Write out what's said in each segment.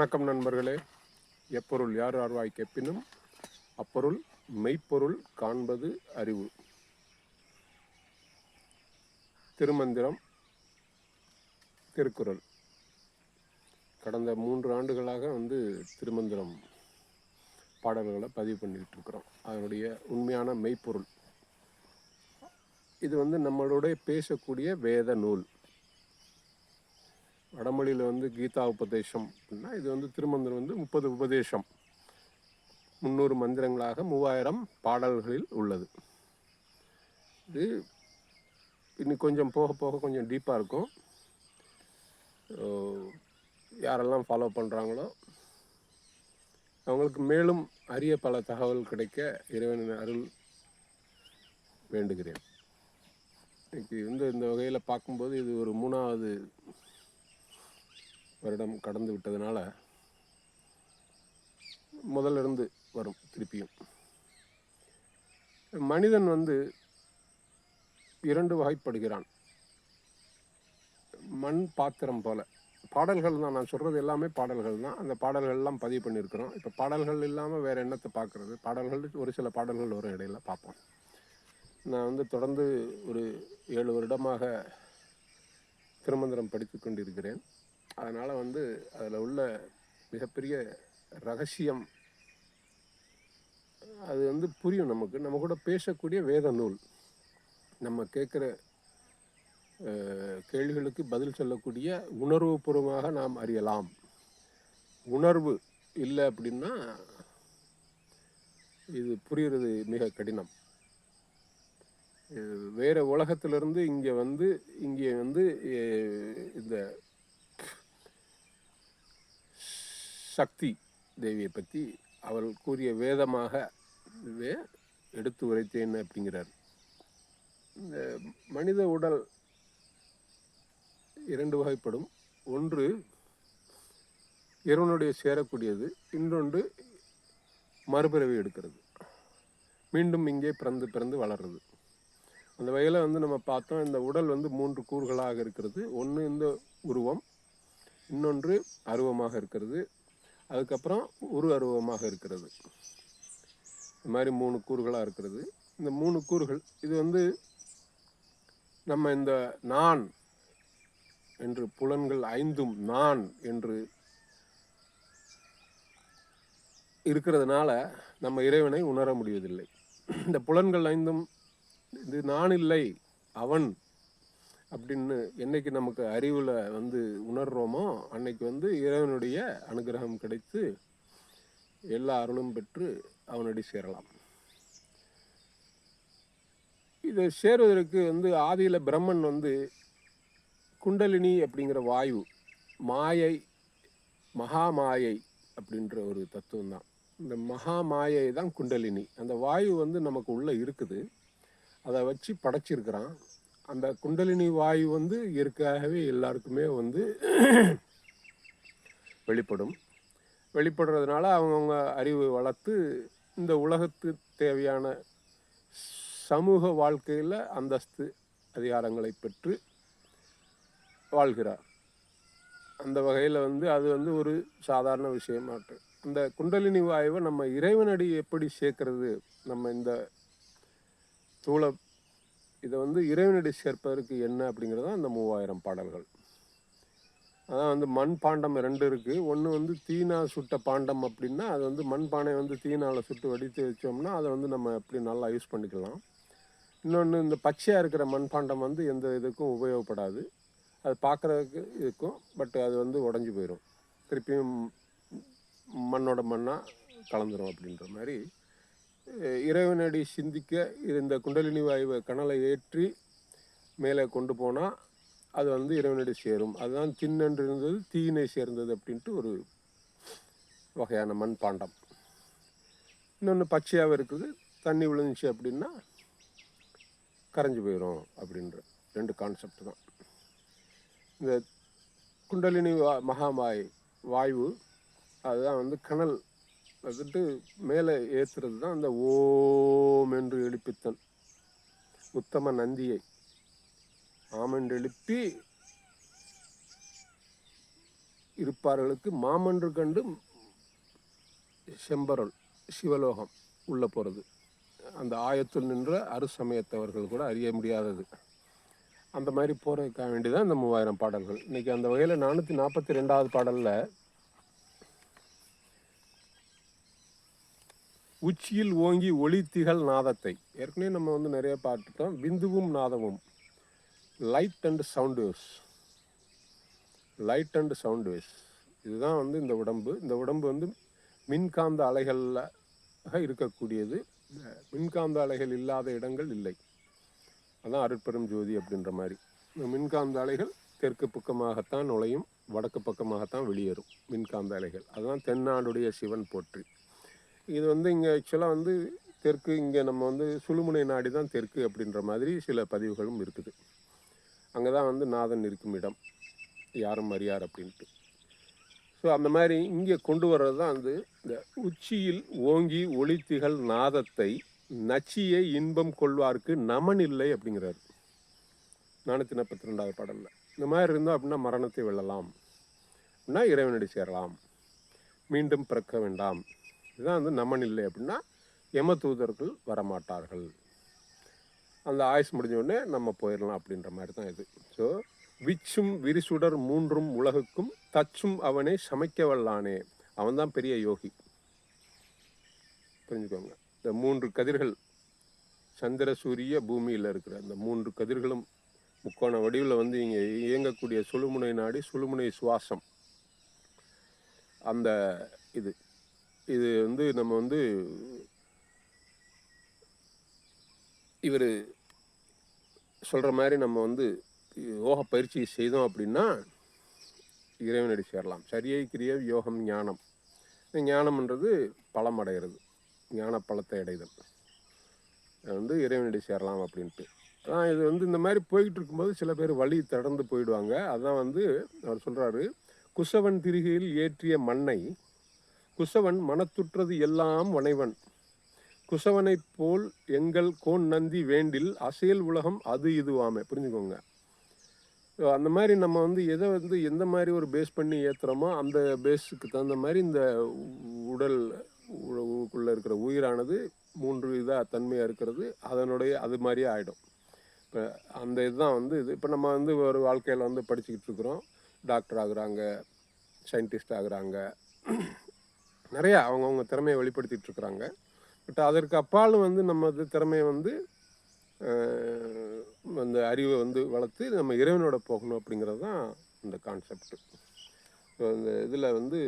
வணக்கம் நண்பர்களே. எப்பொருள் யார் ஆர்வாய் கெப்பினும் அப்பொருள் மெய்ப்பொருள் காண்பது அறிவு. திருமந்திரம் திருக்குறள். கடந்த மூன்று ஆண்டுகளாக வந்து திருமந்திரம் பாடல்களை பதிவு பண்ணிக்கிட்டு இருக்கிறோம். அதனுடைய உண்மையான மெய்ப்பொருள். இது வந்து நம்மளுடைய பேசக்கூடிய வேத நூல். வடமொழியில் வந்து கீதா உபதேசம் அப்படின்னா இது வந்து திருமந்திரம் வந்து முப்பது உபதேசம். முந்நூறு மந்திரங்களாக மூவாயிரம் பாடல்களில் உள்ளது. இது இன்னும் கொஞ்சம் போக போக கொஞ்சம் டீப்பாக இருக்கும். யாரெல்லாம் ஃபாலோ பண்ணுறாங்களோ அவங்களுக்கு மேலும் அரிய பல தகவல் கிடைக்க இறைவனின் அருள் வேண்டுகிறேன். இன்றைக்கி வந்து இந்த வகையில் பார்க்கும்போது இது ஒரு மூணாவது வருடம் கடந்து விட்டதுனால முதல்ல இருந்து வரும் திருப்பியும். மனிதன் வந்து இரண்டு வகைப்படுகிறான். மண் பாத்திரம் போல. பாடல்கள் தான். நான் சொல்கிறது எல்லாமே பாடல்கள் தான். அந்த பாடல்கள்லாம் பதிவு பண்ணியிருக்கிறோம். இப்போ பாடல்கள் இல்லாமல் வேறு என்னத்தை பார்க்குறது பாடல்கள் ஒரு சில பாடல்கள் வரும் இடையில பார்ப்போம். நான் வந்து தொடர்ந்து ஒரு ஏழு வருடமாக திருமந்திரம் படித்து கொண்டிருக்கிறேன். அதனால் வந்து அதில் உள்ள மிகப்பெரிய ரகசியம் அது வந்து புரியும் நமக்கு. நம்ம கூட பேசக்கூடிய வேத நூல். நம்ம கேட்குற கேள்விகளுக்கு பதில் சொல்லக்கூடிய உணர்வுபூர்வமாக நாம் அறியலாம். உணர்வு இல்லை அப்படின்னா இது புரிகிறது மிக கடினம். வேறு உலகத்திலிருந்து இங்கே வந்து இங்கே வந்து இந்த சக்தி தேவியை பற்றி அவள் கூறிய வேதமாக எடுத்து உரைத்தேன் அப்படிங்கிறார். இந்த மனித உடல் இரண்டு வகைப்படும். ஒன்று இறைவனுடைய சேரக்கூடியது இன்னொன்று மறுபிறவி எடுக்கிறது. மீண்டும் இங்கே பிறந்து பிறந்து வளர்றது. அந்த வகையில் வந்து நம்ம பார்த்தோம் இந்த உடல் வந்து மூன்று கூறுகளாக இருக்கிறது. ஒன்று இந்த உருவம் இன்னொன்று அருவமாக இருக்கிறது. அதுக்கப்புறம் உரு அருவமாக இருக்கிறது. இந்த மாதிரி மூணு கூறுகளாக இருக்கிறது. இந்த மூணு கூறுகள் இது வந்து நம்ம இந்த நான் என்று புலன்கள் ஐந்தும் நான் என்று இருக்கிறதுனால நம்ம இறைவனை உணர முடிவதில்லை. இந்த புலன்கள் ஐந்தும் இது நான் இல்லை அவன் அப்படின்னு என்னைக்கு நமக்கு அறிவில் வந்து உணர்றோமோ அன்னைக்கு வந்து இறைவனுடைய அனுகிரகம் கிடைத்து எல்லா அருளும் பெற்று அவனடி சேரலாம். இதை சேருவதற்கு வந்து ஆதியில் பிரம்மன் வந்து குண்டலினி அப்படிங்கிற வாயு மாயை மகாமாயை அப்படின்ற ஒரு தத்துவம் தான் இந்த மகாமாயை தான் குண்டலினி. அந்த வாயு வந்து நமக்கு உள்ளே இருக்குது. அதை வச்சு படைச்சிருக்கிறான். அந்த குண்டலினி வாயு வந்து இயற்கையாகவே எல்லாருக்குமே வந்து வெளிப்படும். வெளிப்படுறதுனால அவங்கவுங்க அறிவு வளர்த்து இந்த உலகத்து தேவையான சமூக வாழ்க்கையில் அந்தஸ்து அதிகாரங்களை பெற்று வாழ்கிறார். அந்த வகையில் வந்து அது வந்து ஒரு சாதாரண விஷயமாட்டு. இந்த குண்டலினி வாயுவை நம்ம இறைவனடி எப்படி சேர்க்கறது? நம்ம இந்த தூள இதை வந்து இறைவனடி சேர்ப்பதற்கு என்ன அப்படிங்கிறது தான் மூவாயிரம் பாடல்கள். அதான் வந்து மண் பாண்டம் ரெண்டு இருக்குது ஒன்று வந்து தீனா சுட்ட பாண்டம் அப்படின்னா அது வந்து மண் பானை வந்து தீனாவில் சுட்டு வடித்து வச்சோம்னா அதை வந்து நம்ம எப்படி நல்லா யூஸ் பண்ணிக்கலாம். இன்னொன்று இந்த பச்சையாக இருக்கிற மண்பாண்டம் வந்து எந்த இதுக்கும் உபயோகப்படாது. அது பார்க்குறதுக்கு இருக்கும் பட் அது வந்து உடஞ்சி போயிடும் திருப்பியும் மண்ணோட மண்ணாக கலந்துரும் அப்படின்ற மாதிரி இறைவனடி சிந்திக்க இந்த குண்டலினி வாயுவை கணலை ஏற்றி மேலே கொண்டு போனால் அது வந்து இறைவனடி சேரும். அதுதான் தின்னன்று இருந்தது தீயினை சேர்ந்தது அப்படின்ட்டு ஒரு வகையான மண் பாண்டம் இன்னொன்று பச்சையாக இருக்குது. தண்ணி விழுந்துச்சு அப்படின்னா கரைஞ்சு போயிடும் அப்படின்ற ரெண்டு கான்செப்ட் தான். இந்த குண்டலினி வா மகாமாய் வாயு அதுதான் வந்து கணல் வந்துட்டு மேலே ஏற்றுறது தான் அந்த ஓம் என்று எழுப்பித்தன் உத்தம நந்தியை ஆமென்று எழுப்பி இருப்பார்களுக்கு மாமன்று கண்டு செம்பரல் சிவலோகம் உள்ளே போகிறது அந்த ஆயத்தில் நின்ற அருசமயத்தவர்கள் கூட அறிய முடியாதது. அந்த மாதிரி போகிறதுக்காக வேண்டி தான் இந்த மூவாயிரம் பாடல்கள். இன்றைக்கி அந்த வகையில் நானூற்றி நாற்பத்தி ரெண்டாவது பாடலில் உச்சியில் ஓங்கி ஒளித்திகள் நாதத்தை. ஏற்கனவே நம்ம வந்து நிறைய பார்த்துட்டோம். விந்துவும் நாதமும். Light and sound light and sound இதுதான் வந்து இந்த உடம்பு. இந்த உடம்பு வந்து மின்காந்த அலைகளில் இருக்கக்கூடியது. மின்காந்த அலைகள் இல்லாத இடங்கள் இல்லை. அதான் அருட்பெரும் ஜோதி அப்படின்ற மாதிரி. இந்த மின்காந்த அலைகள் தெற்கு பக்கமாகத்தான் நுழையும் வடக்கு பக்கமாகத்தான் வெளியேறும் மின்காந்த அலைகள். அதுதான் தென்னாடுடைய சிவன் போற்றி. இது வந்து இங்கே ஆக்சுவலாக வந்து தெற்கு இங்கே நம்ம வந்து சுழுமுனை நாடி தான் தெற்கு அப்படின்ற மாதிரி சில பதிவுகளும் இருக்குது. அங்கே தான் வந்து நாதன் இருக்கும் இடம். யாரும் அறியார் அப்படின்ட்டு. ஸோ அந்த மாதிரி இங்கே கொண்டு வர்றது தான் வந்து இந்த உச்சியில் ஓங்கி ஒளித்திகள் நாதத்தை நச்சியை இன்பம் கொள்வார்க்கு நமன் இல்லை அப்படிங்கிறாரு. நானூற்றி நாற்பத்தி ரெண்டாவது பாடலில். இந்த மாதிரி இருந்தோம் அப்படின்னா மரணத்தை வெல்லலாம். அப்படின்னா இறைவனடி சேரலாம். மீண்டும் பிறக்க வேண்டாம். இதுதான் வந்து நமன் இல்லை அப்படின்னா யம தூதர்கள் வரமாட்டார்கள். அந்த ஆயுஸ் முடிஞ்சோடனே நம்ம போயிடலாம் அப்படின்ற மாதிரி தான் இது. ஸோ விச்சும் விரிசுடர் மூன்றும் உலகுக்கும் தச்சும் அவனே சமைக்க வல்லானே அவன்தான் பெரிய யோகி. புரிஞ்சுக்கோங்க. இந்த மூன்று கதிர்கள் சந்திர சூரிய பூமியில் இருக்கிற அந்த மூன்று கதிர்களும் முக்கோண வடிவில் வந்து இங்கே இயங்கக்கூடிய சுழுமுனை நாடி சுழுமுனை சுவாசம். அந்த இது. இது வந்து நம்ம வந்து இவர் சொல்கிற மாதிரி நம்ம வந்து யோக பயிற்சி செய்தோம் அப்படின்னா இறைவனடி சேரலாம். சரியை கிரிய யோகம் ஞானம். இந்த ஞானம்ன்றது பலம் அடைகிறது. ஞான பழத்தை அடைதல். அது வந்து இறைவனடி சேரலாம் அப்படின்ட்டு. ஆனால் இது வந்து இந்த மாதிரி போய்கிட்டு இருக்கும்போது சில பேர் வழி தடந்து போயிடுவாங்க. அதான் வந்து அவர் சொல்கிறாரு குசவன் திரிகையில் ஏற்றிய மண்ணை குசவன் மனத்துற்றது எல்லாம் வனைவன். குசவனைப் போல் எங்கள் கோன் நந்தி வேண்டில் அசையல் உலகம் அது இதுவாமே. புரிஞ்சுக்கோங்க. அந்த மாதிரி நம்ம வந்து எதை வந்து எந்த மாதிரி ஒரு பேஸ் பண்ணி ஏற்றுறோமோ அந்த பேஸுக்கு தகுந்த மாதிரி இந்த உடல் உள்ளே இருக்கிற உயிரானது மூன்று இதாக தன்மையாக இருக்கிறது அதனுடைய அது மாதிரியே ஆகிடும் இப்போ அந்த இதுதான் வந்து இது. இப்போ நம்ம வந்து ஒரு வாழ்க்கையில் வந்து படிச்சுக்கிட்டு இருக்கிறோம். டாக்டர் ஆகுறாங்க சயின்டிஸ்ட் ஆகுறாங்க நிறையா அவங்கவுங்க திறமையை வெளிப்படுத்திகிட்டு இருக்கிறாங்க பட் அதற்கு அப்பாலும் வந்து நம்ம திறமையை வந்து அந்த அறிவை வந்து வளர்த்து நம்ம இறைவனோட போகணும் அப்படிங்கிறது தான் இந்த கான்செப்ட் ஸோ இந்த இதில் வந்து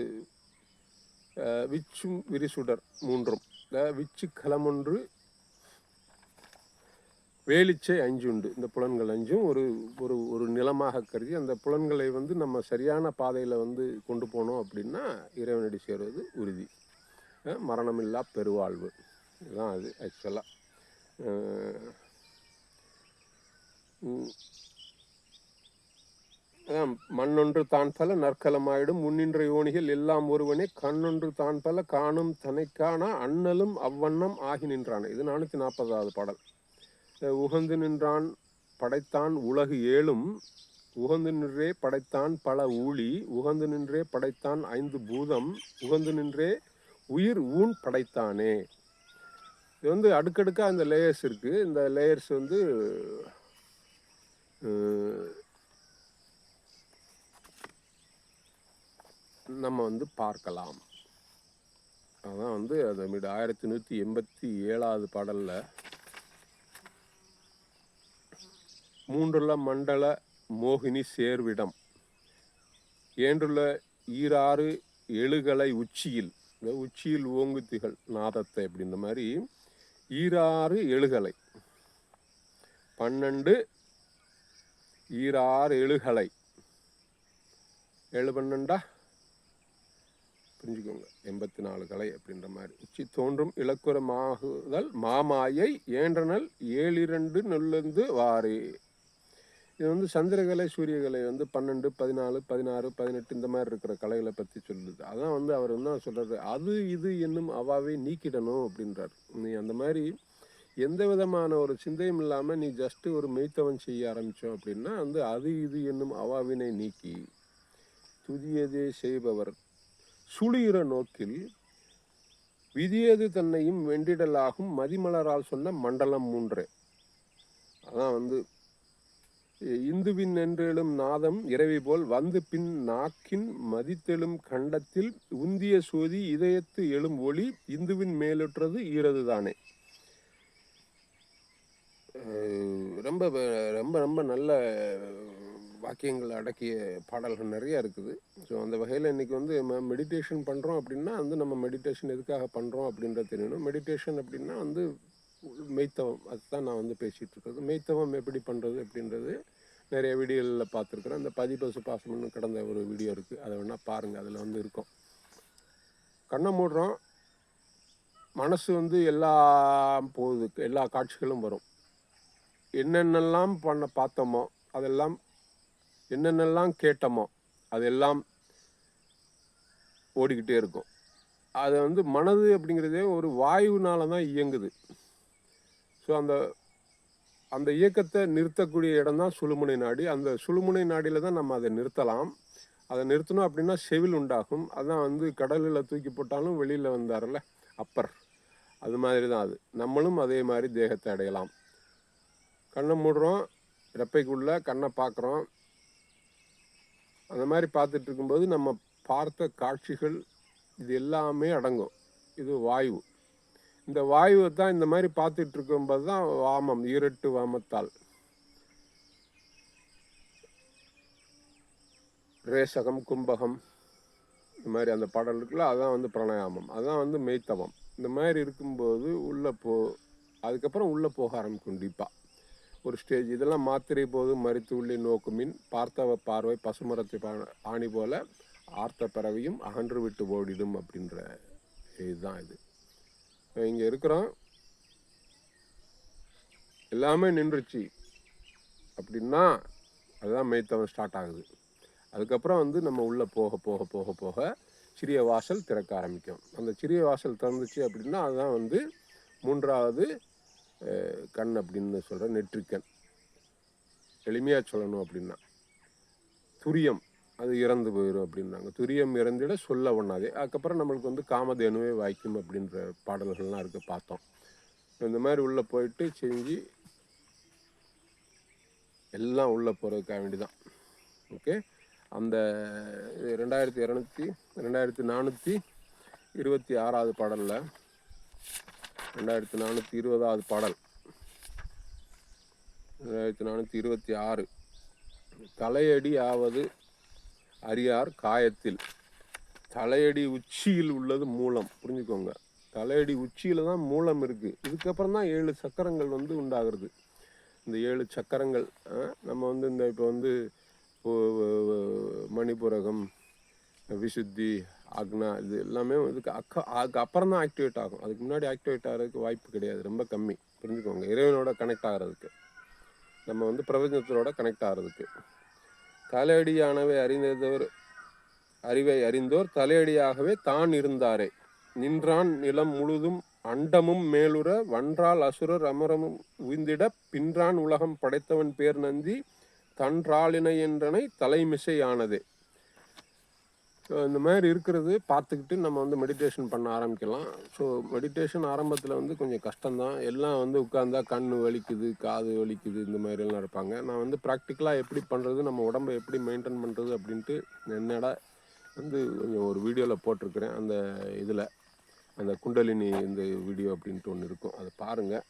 விச்சும் விரிசுடர் மூன்றும். விச்சு களமொன்று வேலிச்சை அஞ்சு உண்டு இந்த புலன்கள் அஞ்சும் ஒரு ஒரு ஒரு நிலமாக கருதி அந்த புலன்களை வந்து நம்ம சரியான பாதையில் வந்து கொண்டு போனோம் அப்படின்னா இறைவனடி சேருவது உறுதி. மரணமில்லா பெருவாழ்வு. இதுதான் அது ஆக்சுவலாக அதான் மண்ணொன்று தான் பல நற்கலமாயிடும். முன்னின்ற யோனிகள் எல்லாம் ஒருவனே கண்ணொன்று தான் பல காணும் தனைக்கான அண்ணலும் அவ்வண்ணம் ஆகி நின்றான. இது நானூற்றி நாற்பதாவது பாடல். உகந்து நின்றான் படைத்தான் உலகு ஏழும் உகந்து நின்றே படைத்தான் பல ஊழி உகந்து நின்றே படைத்தான் ஐந்து பூதம் உகந்து நின்றே உயிர் ஊன் படைத்தானே. இது வந்து அடுக்கடுக்காக இந்த லேயர்ஸ் இருக்குது இந்த லேயர்ஸ் வந்து நம்ம வந்து பார்க்கலாம். அதான் வந்து அதை மீது ஆயிரத்தி நூற்றி எண்பத்தி ஏழாவது பாடலில் மூன்றுள்ள மண்டல மோகினி சேர்விடம். ஏன்றுள்ள ஈராறு எழுகலை உச்சியில் இந்த உச்சியில் ஓங்கு திகழ் நாதத்தை அப்படின்ற மாதிரி ஈராறு எழுகலை. பன்னெண்டு ஈராறு எழுகலை. ஏழு பன்னெண்டா? புரிஞ்சுக்கோங்க எண்பத்தி நாலு கலை அப்படின்ற மாதிரி. உச்சி தோன்றும் இலக்குரமாகுதல் மாமாயை ஏன்றனல் ஏழிரண்டு நொல்லந்து வாரே. இது வந்து சந்திரகலை சூரியகலை வந்து பன்னெண்டு பதினாலு பதினாறு பதினெட்டு இந்த மாதிரி இருக்கிற கலைகளை பற்றி சொல்லுது. அதான் வந்து அவர் என்ன சொல்கிறது அது இது என்னும் அவாவை நீக்கிடணும் அப்படின்றார். நீ அந்த மாதிரி எந்த விதமான ஒரு சிந்தையும் இல்லாமல் நீ ஜஸ்ட்டு ஒரு மெய்த்தவன் செய்ய ஆரம்பித்தோம் அப்படின்னா வந்து அது இது என்னும் அவாவினை நீக்கி துதியதே செய்பவர் சுளிர நோக்கில் விதியது தன்னையும் வெண்டிடலாகும் மதிமலரால் சொன்ன மண்டலம் மூன்று. அதான் வந்து இந்துவின் என்றெழும் நாதம் இரவி போல் வந்து பின் நாக்கின் மதித்தெழும் கண்டத்தில் உந்திய சோதி இதயத்து எழும் ஒளி இந்துவின் மேலுற்றது ஈரது தானே ரொம்ப ரொம்ப ரொம்ப நல்ல வாக்கியங்கள் அடக்கிய பாடல்கள் நிறைய இருக்குது. ஸோ அந்த வகையில் இன்னைக்கு வந்து மெடிடேஷன் பண்ணுறோம் அப்படின்னா வந்து நம்ம மெடிடேஷன் எதுக்காக பண்ணுறோம் அப்படின்றது தெரியணும். மெடிடேஷன் அப்படின்னா வந்து மெய்த்தவம் அதுதான் நான் வந்து பேசிகிட்டு இருக்கிறது மெய்த்தவம் எப்படி பண்ணுறது அப்படின்றது நிறைய வீடியோவில் பார்த்துருக்குறேன். அந்த பதிபசு பாசம்னு கடந்த ஒரு வீடியோ இருக்குது அதை வேணால் பாருங்கள் அதில் வந்து இருக்கும். கண்ணை மூடுறோம். மனசு வந்து எல்லாம் போகுது. எல்லா காட்சிகளும் வரும். என்னென்னலாம் பண்ண பார்த்தோமோ அதெல்லாம் என்னென்னலாம் கேட்டோமோ அதெல்லாம் ஓடிக்கிட்டே இருக்கும். அது வந்து மனது அப்படிங்கிறதே ஒரு வாயுனால தான் இயங்குது. ஸோ அந்த அந்த இயக்கத்தை நிறுத்தக்கூடிய இடம் தான் சுழுமுனை நாடி. அந்த சுழுமுனை நாடியில் தான் நம்ம அதை நிறுத்தலாம். அதை நிறுத்தணும் அப்படின்னா செவில் உண்டாகும். அதான் வந்து கடலில் தூக்கி போட்டாலும் வெளியில் வந்தார்ல அப்பர். அது மாதிரி தான் அது. நம்மளும் அதே மாதிரி தேகத்தை அடையலாம். கண்ணை மூடுறோம் ரெப்பைக்குள்ளே கண்ணை பார்க்குறோம். அந்த மாதிரி பார்த்துட்டு இருக்கும்போது நம்ம பார்த்த காட்சிகள் இது எல்லாமே அடங்கும். இது வாயு. இந்த வாயுவை தான் இந்த மாதிரி பார்த்துட்டு இருக்கும்போது தான் வாமம் ஈரட்டு வாமத்தால். ரேசகம் கும்பகம் இந்த மாதிரி அந்த பாடல் இருக்குல்ல அதான் வந்து பிரணயாமம் அதான் வந்து மெய்த்தவம். இந்த மாதிரி இருக்கும்போது உள்ளே போ அதுக்கப்புறம் உள்ளே போக ஆரம்பிக்கும் கண்டிப்பாக ஒரு ஸ்டேஜ் இதெல்லாம் மாத்திரை போது மறித்து உள்ளே நோக்குமின் பார்த்தவ பார்வை பசுமரத்தை ஆணி போல ஆர்த்த பறவையும் அகன்று விட்டு ஓடிடும் அப்படின்ற இதுதான் இது. இங்கே இருக்கிறோம் எல்லாமே நின்றுச்சு. அப்படின்னா அதுதான் மெய்த்தவன் ஸ்டார்ட் ஆகுது. அதுக்கப்புறம் வந்து நம்ம உள்ளே போக போக போக போக சிறிய வாசல் திறக்க ஆரம்பிக்கும். அந்த சிறிய வாசல் திறந்துச்சு அப்படின்னா அதுதான் வந்து மூன்றாவது கண் அப்படின்னு சொல்கிற நெற்றிக்கண். எளிமையாக சொல்லணும் அப்படின்னா. துரியம். அது இறந்து போயிடும் அப்படின்னாங்க துரியம் இறந்திட சொல்ல ஒன்றாதே அதுக்கப்புறம் நம்மளுக்கு வந்து காமதேனுவே வாய்க்கும் அப்படின்ற பாடல்கள்லாம் இருக்குது பார்த்தோம். இந்த மாதிரி உள்ளே போயிட்டு செஞ்சு எல்லாம் உள்ளே போகிறதுக்காக வேண்டி தான் ஓகே? அந்த ரெண்டாயிரத்தி இரநூத்தி ரெண்டாயிரத்தி நானூற்றி இருபத்தி ஆறாவது பாடலில் ரெண்டாயிரத்தி நானூற்றி இருபதாவது பாடல். ரெண்டாயிரத்தி நானூற்றி இருபத்தி ஆறு. தலையடி ஆவது அரியார் காயத்தில். தலையடி உச்சியில் உள்ளது மூலம். புரிஞ்சுக்கோங்க. தலையடி உச்சியில் தான் மூலம் இருக்குது இதுக்கப்புறம் தான் ஏழு சக்கரங்கள் வந்து உண்டாகிறது. இந்த ஏழு சக்கரங்கள் ஆ, நம்ம வந்து இந்த இப்போ வந்து மணிபுரகம் விசுத்தி ஆக்னா இது எல்லாமே இதுக்கு அக்க அதுக்கு அப்புறம் தான் ஆக்டிவேட் ஆகும். அதுக்கு முன்னாடி ஆக்டிவேட் ஆகிறதுக்கு வாய்ப்பு கிடையாது. ரொம்ப கம்மி. புரிஞ்சுக்கோங்க. இறைவனோட கனெக்ட் ஆகிறதுக்கு. நம்ம வந்து பிரபஞ்சத்தோட கனெக்ட் ஆகிறதுக்கு. தலையடியானவை அறிந்ததோர் அறிவை அறிந்தோர் தலையடியாகவே தான் இருந்தாரே. நின்றான் நிலம் முழுதும் அண்டமும் மேலுற வன்றால் அசுரர் அமரமும் உய்ந்திட பின்றான் உலகம் படைத்தவன் பேர் நந்தி தன்றாளினை என்றனை தலைமிசையானதே. ஸோ இந்த மாதிரி இருக்கிறது பார்த்துக்கிட்டு நம்ம வந்து மெடிடேஷன் பண்ண ஆரம்பிக்கலாம். ஸோ மெடிடேஷன் ஆரம்பத்தில் வந்து கொஞ்சம் கஷ்டம்தான். எல்லாம் வந்து உட்காந்தா கண் வலிக்குது காது வலிக்குது இந்த மாதிரி எல்லாம் இருப்பாங்க. நான் வந்து ப்ராக்டிக்கலாக எப்படி பண்ணுறது நம்ம உடம்பை எப்படி மெயின்டைன் பண்ணுறது அப்படின்ட்டு என்னடா வந்து கொஞ்சம் ஒரு வீடியோவில் போட்டிருக்கிறேன். அந்த இதில் அந்த குண்டலினி இந்த வீடியோ அப்படின்ட்டு ஒன்று இருக்கும். அதை பாருங்கள்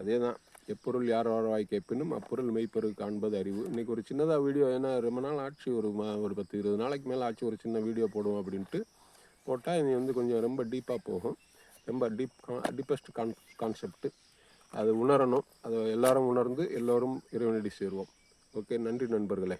அதே தான் எப்பொருள் யார் வாழ்வாய் கேட்பினும் அப்பொருள் மெய்ப்பொருள் காண்பது அறிவு. இன்னைக்கு ஒரு சின்னதாக வீடியோ ஏன்னா ரொம்ப நாள் ஆட்சி ஒரு மா ஒரு பத்து இருபது நாளைக்கு மேலே ஆச்சு ஒரு சின்ன வீடியோ போடுவோம் அப்படின்ட்டு போட்டால் இது வந்து கொஞ்சம் ரொம்ப டீப்பாக போகும். ரொம்ப டீப் டீப்பஸ்ட் கான் கான்செப்ட்டு அது உணரணும். அதை எல்லாரும் உணர்ந்து எல்லோரும் இறைவனடி சேருவோம். ஓகே நன்றி நண்பர்களே.